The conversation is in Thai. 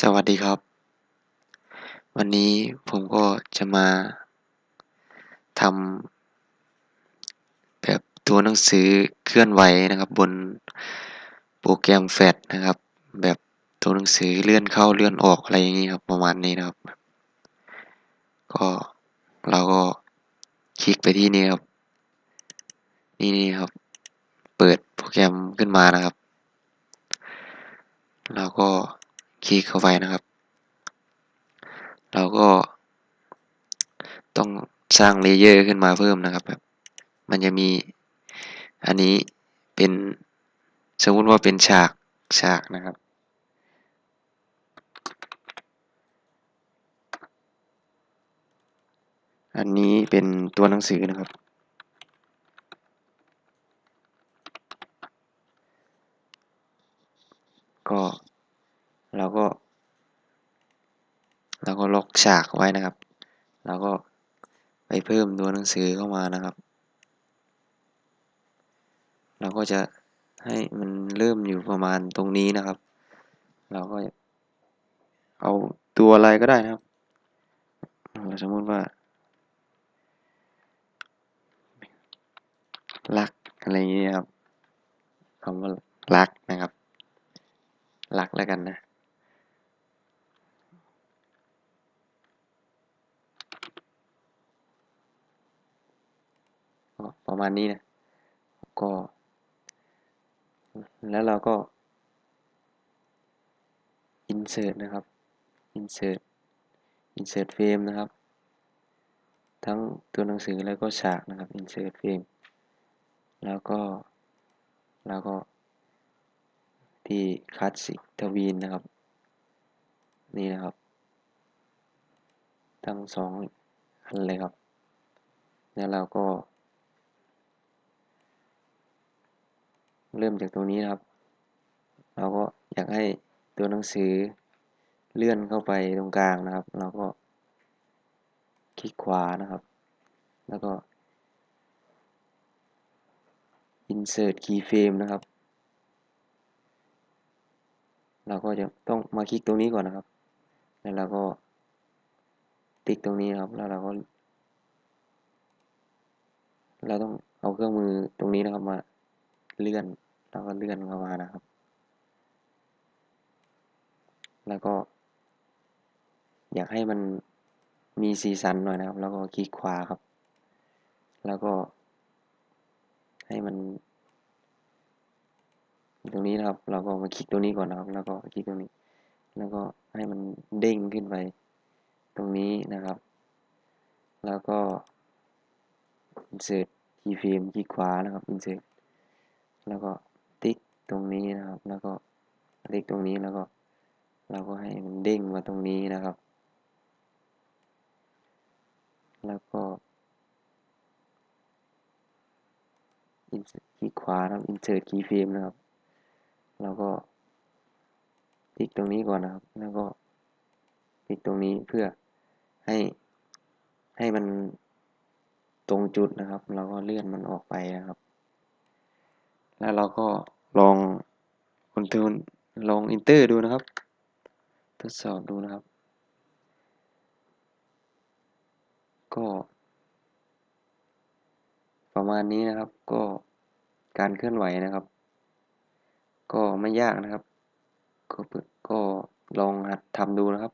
สวัสดีครับ วันนี้ผมก็จะมาทำแบบตัวหนังสือเคลื่อนไหวนะครับ บนโปรแกรมแฟลชนะครับ แบบตัวหนังสือเลื่อนเข้าเลื่อนออกอะไรอย่างนี้ครับ ประมาณนี้นะครับ ก็เราก็คลิกไปที่นี่ครับ นี่นี่ครับ เปิดโปรแกรมขึ้นมานะครับเราก็ คลิกเข้าไปนะครับ เราก็ต้องสร้างเลเยอร์ขึ้นมาเพิ่มนะครับแบบมันจะมีอันนี้เป็นสมมติว่าเป็นฉากฉากนะครับ อันนี้เป็นตัวหนังสือนะครับ ก็ เราก็ เราก็ล็อกฉากไว้นะครับเราก็ไปเพิ่มตัวหนังสือเข้ามานะครับ เราก็จะให้มันเริ่มอยู่ประมาณตรงนี้นะครับ เราก็เอาตัวอะไรก็ได้นะครับ สมมติว่า รักอะไรอย่างเงี้ยครับคำว่ารักนะครับ รักแล้วกันนะ ประมาณนี้นะ ก็ แล้วเราก็ insert นะครับ insert insert frame นะครับ ทั้งตัวหนังสือแล้วก็ฉากนะครับ insert frame แล้วก็ แล้วก็ ที่คลาสสิกทวีนนะครับ นี่นะครับ ทั้งสองอันเลยครับ แล้วเราก็ เริ่มจากตรงนี้นะครับ เราก็อยากให้ตัวหนังสือเลื่อนเข้าไปตรงกลางนะครับ เราก็คลิกขวานะครับ แล้วก็ insert keyframe นะครับ เราก็จะต้องมาคลิกตรงนี้ก่อนนะครับ แล้วเราก็ติ๊กตรงนี้ครับ แล้วเราก็ เราต้องเอาเครื่องมือตรงนี้นะครับมาเลื่อน แล้วก็เลื่อนเข้ามานะครับ แล้วก็ อยากให้มันมีสีสันหน่อยนะครับ แล้วก็คลิกขวาครับ แล้วก็ ให้มันตรงนี้นะครับ เราก็มาคลิกตรงนี้ก่อนนะครับ แล้วก็คลิกตรงนี้ แล้วก็ให้มันเด้งขึ้นไป ตรงนี้นะครับ แล้วก็ insert keyframe คลิกขวานะครับ insert แล้วก็ ตรงนี้นะครับ แล้วก็ติ๊กตรงนี้แล้วก็ เราก็ให้มันเด้งมาตรงนี้นะครับ แล้วก็ insert คลิกขวานะครับ insert keyframe นะครับเราก็ติ๊กตรงนี้ก่อนนะครับ แล้วก็ติ๊กตรงนี้เพื่อให้ให้มันตรงจุดนะครับ เราก็เลื่อนมันออกไปนะครับ แล้วเราก็ ลองคอนโทรลลองอินเตอร์ดูนะครับ ทดสอบดูนะครับ ก็ ประมาณนี้นะครับ ก็การเคลื่อนไหวนะครับ ก็ไม่ยากนะครับ ก็ก็ลองหัดทำดูนะครับ